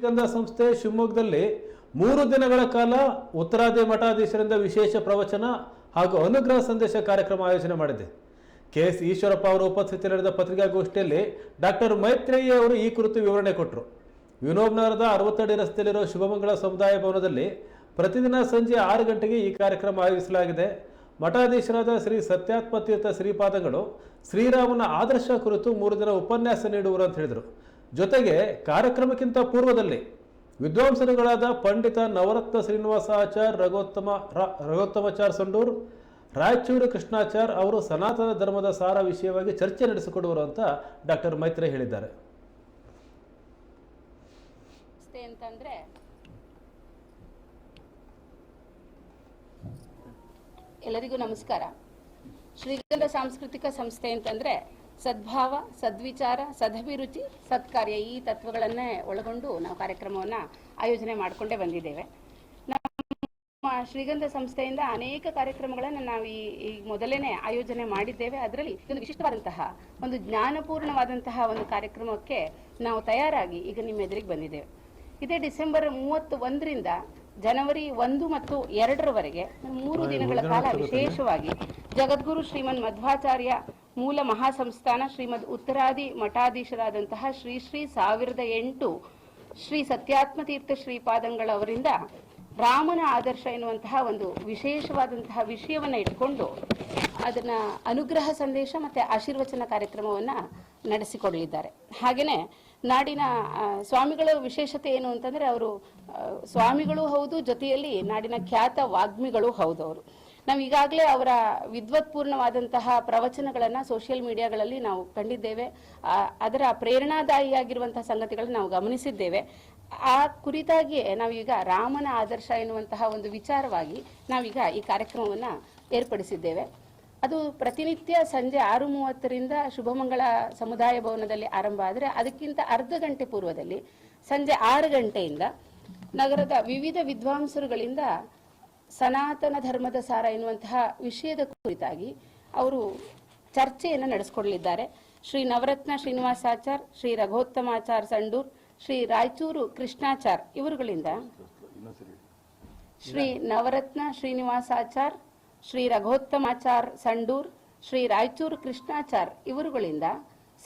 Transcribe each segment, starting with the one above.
ಶ್ರೀಗಂಧ ಸಂಸ್ಥೆ ಶಿವಮೊಗ್ಗದಲ್ಲಿ ಮೂರು ದಿನಗಳ ಕಾಲ ಉತ್ತರಾದಿ ಮಠಾಧೀಶರಿಂದ ವಿಶೇಷ ಪ್ರವಚನ ಹಾಗೂ ಅನುಗ್ರಹ ಸಂದೇಶ ಕಾರ್ಯಕ್ರಮ ಆಯೋಜನೆ ಮಾಡಿದೆ. ಕೆ ಎಸ್ ಈಶ್ವರಪ್ಪ ಅವರ ಉಪಸ್ಥಿತಿಯಲ್ಲಿ ನಡೆದ ಪತ್ರಿಕಾಗೋಷ್ಠಿಯಲ್ಲಿ ಡಾಕ್ಟರ್ ಮೈತ್ರೇಯಿ ಅವರು ಈ ಕುರಿತು ವಿವರಣೆ ಕೊಟ್ಟರು. ವಿನೋಬ್ ನಗರದ ಅರವತ್ತಡಿ ರಸ್ತೆಯಲ್ಲಿರುವ ಶುಭಮಂಗಳ ಸಮುದಾಯ ಭವನದಲ್ಲಿ ಪ್ರತಿದಿನ ಸಂಜೆ ಆರು ಗಂಟೆಗೆ ಈ ಕಾರ್ಯಕ್ರಮ ಆಯೋಜಿಸಲಾಗಿದೆ. ಮಠಾಧೀಶರಾದ ಶ್ರೀ ಸತ್ಯಾತ್ಮತೀರ್ಥ ಶ್ರೀಪಾದಗಳು ಶ್ರೀರಾಮನ ಆದರ್ಶ ಕುರಿತು ಮೂರು ದಿನ ಉಪನ್ಯಾಸ ನೀಡುವರು ಅಂತ ಹೇಳಿದರು. ಜೊತೆಗೆ ಕಾರ್ಯಕ್ರಮಕ್ಕಿಂತ ಪೂರ್ವದಲ್ಲಿ ವಿದ್ವಾಂಸರುಗಳಾದ ಪಂಡಿತ ನವರತ್ನ ಶ್ರೀನಿವಾಸಾಚಾರ್ ರಘೋತ್ತಮ ರ- ರಘೋತ್ತಮಾಚಾರ್ ಸಂಡೂರ್, ರಾಯಚೂರು ಕೃಷ್ಣಾಚಾರ್ ಅವರು ಸನಾತನ ಧರ್ಮದ ಸಾರ ವಿಷಯವಾಗಿ ಚರ್ಚೆ ನಡೆಸಿಕೊಡುವರು ಅಂತ ಡಾಕ್ಟರ್ ಮೈತ್ರಿ ಹೇಳಿದ್ದಾರೆ. ಅಂತಂದ್ರೆ ಎಲ್ಲರಿಗೂ ನಮಸ್ಕಾರ. ಶ್ರೀಗಂಧ ಸಾಂಸ್ಕೃತಿಕ ಸಂಸ್ಥೆ ಅಂತಂದ್ರೆ ಸದ್ಭಾವ, ಸದ್ವಿಚಾರ, ಸದಭಿರುಚಿ, ಸತ್ಕಾರ್ಯ ಈ ತತ್ವಗಳನ್ನೇ ಒಳಗೊಂಡು ನಾವು ಕಾರ್ಯಕ್ರಮವನ್ನು ಆಯೋಜನೆ ಮಾಡಿಕೊಂಡೇ ಬಂದಿದ್ದೇವೆ. ನಮ್ಮ ಶ್ರೀಗಂಧ ಸಂಸ್ಥೆಯಿಂದ ಅನೇಕ ಕಾರ್ಯಕ್ರಮಗಳನ್ನು ನಾವು ಈ ಈ ಮೊದಲೇನೆ ಆಯೋಜನೆ ಮಾಡಿದ್ದೇವೆ. ಅದರಲ್ಲಿ ಒಂದು ವಿಶಿಷ್ಟವಾದಂತಹ, ಒಂದು ಜ್ಞಾನಪೂರ್ಣವಾದಂತಹ ಒಂದು ಕಾರ್ಯಕ್ರಮಕ್ಕೆ ನಾವು ತಯಾರಾಗಿ ಈಗ ನಿಮ್ಮ ಎದುರಿಗೆ ಬಂದಿದ್ದೇವೆ. ಇದೇ ಡಿಸೆಂಬರ್ ಮೂವತ್ತು ಒಂದರಿಂದ ಜನವರಿ ಒಂದು ಮತ್ತು ಎರಡರವರೆಗೆ ಮೂರು ದಿನಗಳ ಕಾಲ ವಿಶೇಷವಾಗಿ ಜಗದ್ಗುರು ಶ್ರೀಮನ್ ಮಧ್ವಾಚಾರ್ಯ ಮೂಲ ಮಹಾಸಂಸ್ಥಾನ ಶ್ರೀಮದ್ ಉತ್ತರಾದಿ ಮಠಾಧೀಶರಾದಂತಹ ಶ್ರೀ ಶ್ರೀ ಸಾವಿರದ ಎಂಟು ಶ್ರೀ ಸತ್ಯಾತ್ಮ ತೀರ್ಥ ಶ್ರೀಪಾದಂಗಳವರಿಂದ ರಾಮನ ಆದರ್ಶ ಎನ್ನುವಂತಹ ಒಂದು ವಿಶೇಷವಾದಂತಹ ವಿಷಯವನ್ನ ಇಟ್ಕೊಂಡು ಅದನ್ನ ಅನುಗ್ರಹ ಸಂದೇಶ ಮತ್ತೆ ಆಶೀರ್ವಚನ ಕಾರ್ಯಕ್ರಮವನ್ನ ನಡೆಸಿಕೊಡಲಿದ್ದಾರೆ. ಹಾಗೆಯೇ ನಾಡಿನ ಸ್ವಾಮಿಗಳ ವಿಶೇಷತೆ ಏನು ಅಂತಂದ್ರೆ ಅವರು ಸ್ವಾಮಿಗಳು ಹೌದು, ಜೊತೆಯಲ್ಲಿ ನಾಡಿನ ಖ್ಯಾತ ವಾಗ್ಮಿಗಳು ಹೌದು ಅವರು. ನಾವು ಈಗಾಗಲೇ ಅವರ ವಿದ್ವತ್ಪೂರ್ಣವಾದಂತಹ ಪ್ರವಚನಗಳನ್ನು ಸೋಷಿಯಲ್ ಮೀಡಿಯಾಗಳಲ್ಲಿ ನಾವು ಕಂಡಿದ್ದೇವೆ. ಅದರ ಪ್ರೇರಣಾದಾಯಿಯಾಗಿರುವಂತಹ ಸಂಗತಿಗಳನ್ನು ನಾವು ಗಮನಿಸಿದ್ದೇವೆ. ಆ ಕುರಿತಾಗಿಯೇ ನಾವೀಗ ರಾಮನ ಆದರ್ಶ ಎನ್ನುವಂತಹ ಒಂದು ವಿಚಾರವಾಗಿ ನಾವೀಗ ಈ ಕಾರ್ಯಕ್ರಮವನ್ನು ಏರ್ಪಡಿಸಿದ್ದೇವೆ. ಅದು ಪ್ರತಿನಿತ್ಯ ಸಂಜೆ ಆರು ಮೂವತ್ತರಿಂದ ಶುಭಮಂಗಳ ಸಮುದಾಯ ಭವನದಲ್ಲಿ ಆರಂಭ ಆದರೆ ಅದಕ್ಕಿಂತ ಅರ್ಧ ಗಂಟೆ ಪೂರ್ವದಲ್ಲಿ ಸಂಜೆ ಆರು ಗಂಟೆಯಿಂದ ನಗರದ ವಿವಿಧ ವಿದ್ವಾಂಸರುಗಳಿಂದ ಸನಾತನ ಧರ್ಮದ ಸಾರ ಎನ್ನುವಂತಹ ವಿಷಯದ ಕುರಿತಾಗಿ ಅವರು ಚರ್ಚೆಯನ್ನು ನಡೆಸಿಕೊಡಲಿದ್ದಾರೆ ಶ್ರೀ ನವರತ್ನ ಶ್ರೀನಿವಾಸಾಚಾರ್ ಶ್ರೀ ರಘೋತ್ತಮಾಚಾರ್ ಸಂಡೂರ್ ಶ್ರೀ ರಾಯಚೂರು ಕೃಷ್ಣಾಚಾರ್ ಇವರುಗಳಿಂದ ಶ್ರೀ ನವರತ್ನ ಶ್ರೀನಿವಾಸಾಚಾರ್ ಶ್ರೀ ರಘೋತ್ತಮಾಚಾರ್ ಸಂಡೂರ್, ಶ್ರೀ ರಾಯಚೂರು ಕೃಷ್ಣಾಚಾರ್ ಇವರುಗಳಿಂದ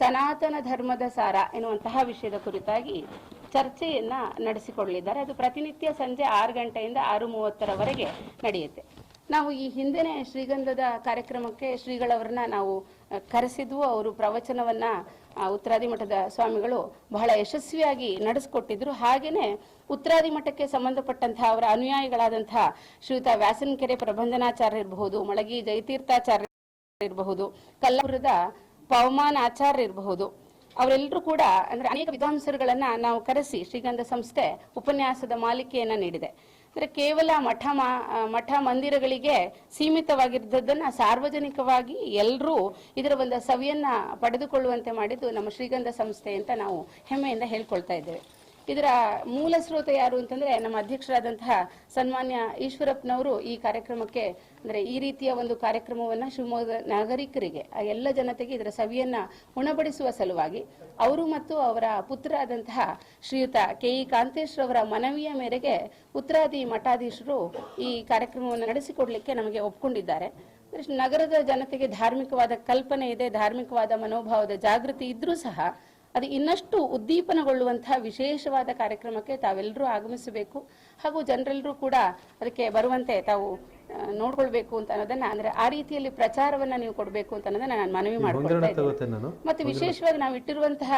ಸನಾತನ ಧರ್ಮದ ಸಾರ ಎನ್ನುವಂತಹ ವಿಷಯದ ಕುರಿತಾಗಿ ಚರ್ಚೆಯನ್ನ ನಡೆಸಿಕೊಳ್ಳಲಿದ್ದಾರೆ. ಅದು ಪ್ರತಿನಿತ್ಯ ಸಂಜೆ ಆರು ಗಂಟೆಯಿಂದ ಆರು ಮೂವತ್ತರವರೆಗೆ ನಡೆಯುತ್ತೆ. ನಾವು ಈ ಹಿಂದೆನೆ ಶ್ರೀಗಂಧದ ಕಾರ್ಯಕ್ರಮಕ್ಕೆ ಶ್ರೀಗಳವರನ್ನ ನಾವು ಕರೆಸಿದ್ವು ಅವರು ಪ್ರವಚನವನ್ನು ಉತ್ತರಾದಿ ಮಠದ ಸ್ವಾಮಿಗಳು ಬಹಳ ಯಶಸ್ವಿಯಾಗಿ ನಡೆಸಿಕೊಟ್ಟಿದ್ರು. ಹಾಗೆಯೇ ಉತ್ತರಾದಿ ಮಠಕ್ಕೆ ಸಂಬಂಧಪಟ್ಟಂತಹ ಅವರ ಅನುಯಾಯಿಗಳಾದಂತಹ ಶ್ರೀಯುತ ವ್ಯಾಸನಕೆರೆ ಪ್ರಬಂಧನಾಚಾರ್ಯ ಇರಬಹುದು, ಮಳಗಿ ಜಯತೀರ್ಥಾಚಾರ್ಯ ಇರಬಹುದು, ಕಲ್ಲಾಪುರದ ಪವಮಾನ ಆಚಾರ್ಯ ಇರಬಹುದು. ಅವರೆಲ್ಲರೂ ಕೂಡ ಅಂದ್ರೆ ಅನೇಕ ವಿದ್ವಾಂಸರುಗಳನ್ನ ನಾವು ಕರೆಸಿ ಶ್ರೀಗಂಧ ಸಂಸ್ಥೆ ಉಪನ್ಯಾಸದ ಮಾಲಿಕೆಯನ್ನ ನೀಡಿದೆ. ಅಂದ್ರೆ ಕೇವಲ ಮಠ ಮಠ ಮಂದಿರಗಳಿಗೆ ಸೀಮಿತವಾಗಿದ್ದದನ್ನ ಸಾರ್ವಜನಿಕವಾಗಿ ಎಲ್ಲರೂ ಇದರ ಒಂದು ಸವಿಯನ್ನ ಪಡೆದುಕೊಳ್ಳುವಂತೆ ಮಾಡಿದ್ದು ನಮ್ಮ ಶ್ರೀಗಂಧ ಸಂಸ್ಥೆ ಅಂತ ನಾವು ಹೆಮ್ಮೆಯಿಂದ ಹೇಳ್ಕೊಳ್ತಾ ಇದ್ದೇವೆ. ಇದರ ಮೂಲ ಸ್ರೋತ ಯಾರು ಅಂತಂದ್ರೆ ನಮ್ಮ ಅಧ್ಯಕ್ಷರಾದಂತಹ ಸನ್ಮಾನ್ಯ ಈಶ್ವರಪ್ಪನವರು ಈ ಕಾರ್ಯಕ್ರಮಕ್ಕೆ ಅಂದ್ರೆ ಈ ರೀತಿಯ ಒಂದು ಕಾರ್ಯಕ್ರಮವನ್ನ ಶಿವಮೊಗ್ಗ ನಾಗರಿಕರಿಗೆ ಎಲ್ಲ ಜನತೆಗೆ ಇದರ ಸವಿಯನ್ನ ಉಣಬಡಿಸುವ ಸಲುವಾಗಿ ಅವರು ಮತ್ತು ಅವರ ಪುತ್ರರಾದಂತಹ ಶ್ರೀಯುತ ಕೆ ಇ ಕಾಂತೇಶ್ ಅವರ ಮನವಿಯ ಮೇರೆಗೆ ಉತ್ತರಾದಿ ಮಠಾಧೀಶರು ಈ ಕಾರ್ಯಕ್ರಮವನ್ನು ನಡೆಸಿಕೊಡ್ಲಿಕ್ಕೆ ನಮಗೆ ಒಪ್ಕೊಂಡಿದ್ದಾರೆ. ನಗರದ ಜನತೆಗೆ ಧಾರ್ಮಿಕವಾದ ಕಲ್ಪನೆ ಇದೆ, ಧಾರ್ಮಿಕವಾದ ಮನೋಭಾವದ ಜಾಗೃತಿ ಇದ್ರೂ ಸಹ ಅದು ಇನ್ನಷ್ಟು ಉದ್ದೀಪನಗೊಳ್ಳುವಂತಹ ವಿಶೇಷವಾದ ಕಾರ್ಯಕ್ರಮಕ್ಕೆ ತಾವೆಲ್ಲರೂ ಆಗಮಿಸಬೇಕು. ಹಾಗೂ ಜನರೆಲ್ಲರೂ ಕೂಡ ಅದಕ್ಕೆ ಬರುವಂತೆ ತಾವು ನೋಡ್ಕೊಳ್ಬೇಕು ಅಂತ ಅನ್ನೋದನ್ನ ಅಂದ್ರೆ ಆ ರೀತಿಯಲ್ಲಿ ಪ್ರಚಾರವನ್ನ ನೀವು ಕೊಡಬೇಕು ಅಂತ ಅನ್ನೋದನ್ನ ನಾನು ಮನವಿ ಮಾಡ್ಕೊಳ್ತಾ ಹೊಂದಿರಣ ಇದ್ದೇನೆ. ಮತ್ತೆ ವಿಶೇಷವಾಗಿ ನಾವು ಇಟ್ಟಿರುವಂತಹ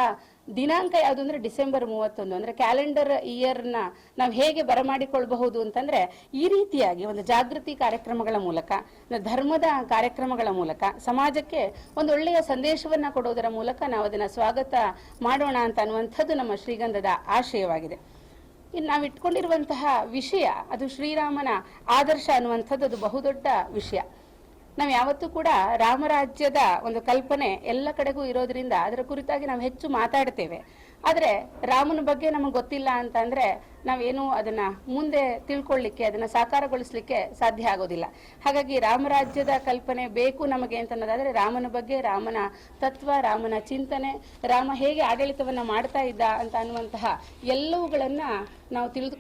ದಿನಾಂಕ ಯಾವುದು ಅಂದ್ರೆ ಡಿಸೆಂಬರ್ ಮೂವತ್ತೊಂದು. ಅಂದ್ರೆ ಕ್ಯಾಲೆಂಡರ್ ಇಯರ್ನ ನಾವು ಹೇಗೆ ಬರಮಾಡಿಕೊಳ್ಬಹುದು ಅಂತಂದ್ರೆ ಈ ರೀತಿಯಾಗಿ ಒಂದು ಜಾಗೃತಿ ಕಾರ್ಯಕ್ರಮಗಳ ಮೂಲಕ ಧರ್ಮದ ಕಾರ್ಯಕ್ರಮಗಳ ಮೂಲಕ ಸಮಾಜಕ್ಕೆ ಒಂದು ಒಳ್ಳೆಯ ಸಂದೇಶವನ್ನ ಕೊಡೋದರ ಮೂಲಕ ನಾವು ಅದನ್ನ ಸ್ವಾಗತ ಮಾಡೋಣ ಅಂತ ಅನ್ನುವಂಥದ್ದು ನಮ್ಮ ಶ್ರೀಗಂಧದ ಆಶಯವಾಗಿದೆ. ಇನ್ನು ನಾವು ಇಟ್ಕೊಂಡಿರುವಂತಹ ವಿಷಯ, ಅದು ಶ್ರೀರಾಮನ ಆದರ್ಶ ಅನ್ನುವಂಥದ್ದು ಅದು ಬಹುದೊಡ್ಡ ವಿಷಯ. ನಾವು ಯಾವತ್ತೂ ಕೂಡ ರಾಮರಾಜ್ಯದ ಒಂದು ಕಲ್ಪನೆ ಎಲ್ಲ ಕಡೆಗೂ ಇರೋದ್ರಿಂದ ಅದರ ಕುರಿತಾಗಿ ನಾವು ಹೆಚ್ಚು ಮಾತಾಡ್ತೇವೆ. ಆದರೆ ರಾಮನ ಬಗ್ಗೆ ನಮಗೆ ಗೊತ್ತಿಲ್ಲ ಅಂತ ಅಂದ್ರೆ ನಾವೇನು ಅದನ್ನ ಮುಂದೆ ತಿಳ್ಕೊಳ್ಳಿಕ್ಕೆ ಅದನ್ನ ಸಾಕಾರಗೊಳಿಸ್ಲಿಕ್ಕೆ ಸಾಧ್ಯ ಆಗೋದಿಲ್ಲ. ಹಾಗಾಗಿ ರಾಮರಾಜ್ಯದ ಕಲ್ಪನೆ ಬೇಕು ನಮಗೆ ಅಂತ ಅನ್ನೋದಾದ್ರೆ ರಾಮನ ಬಗ್ಗೆ, ರಾಮನ ತತ್ವ, ರಾಮನ ಚಿಂತನೆ, ರಾಮ ಹೇಗೆ ಆಡಳಿತವನ್ನ ಮಾಡ್ತಾ ಇದ್ದ ಅಂತ ಅನ್ನುವಂತಹ ಎಲ್ಲವುಗಳನ್ನ ನಾವು ತಿಳಿದುಕೊಂಡು